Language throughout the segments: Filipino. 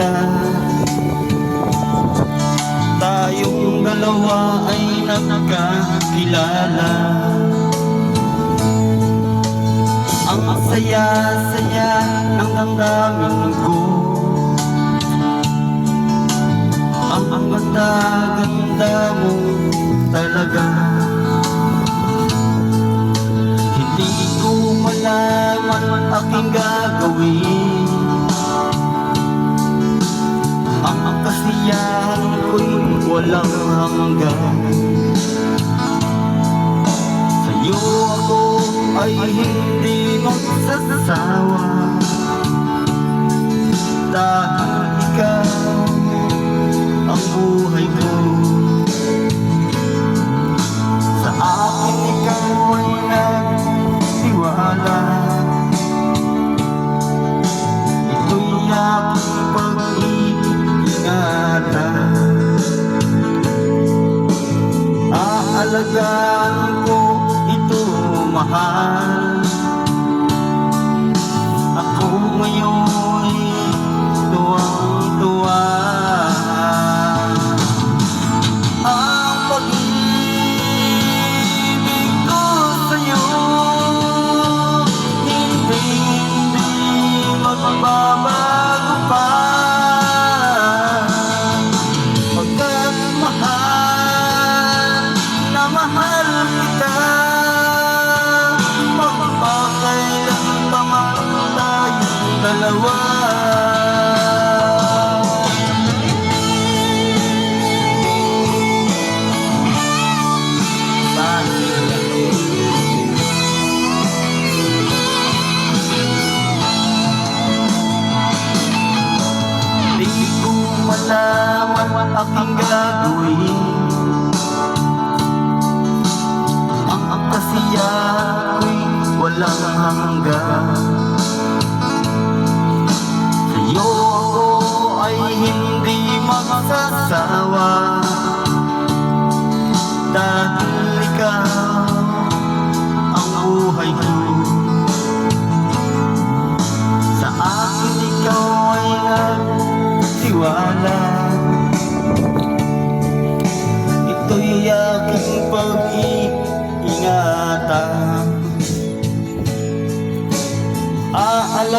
kita Tayong dalawa ay nagkakilala. Ang saya-saya ng damdamin ko. kasiyahan ko'y walang hanggan. Sa'yo ako ay hindi magsasawa. Dahil ikaw ang buhay ko alagaan ko ito mahal. dalawa. Di ko malaman aking gagawin.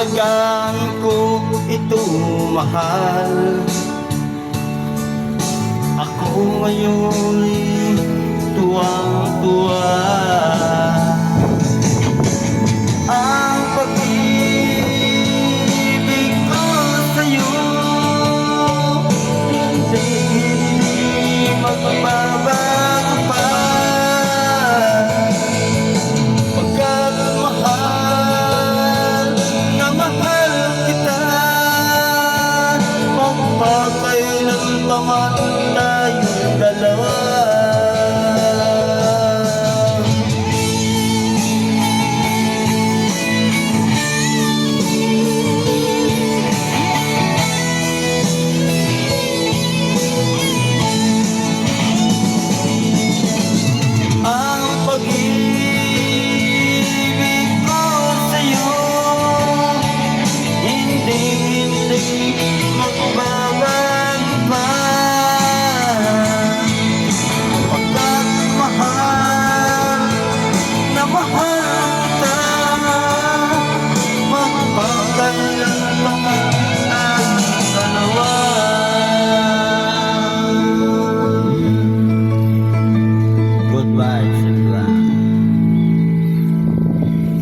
talagang ko ito mahal. Ako ngayon tuwang-tuwa.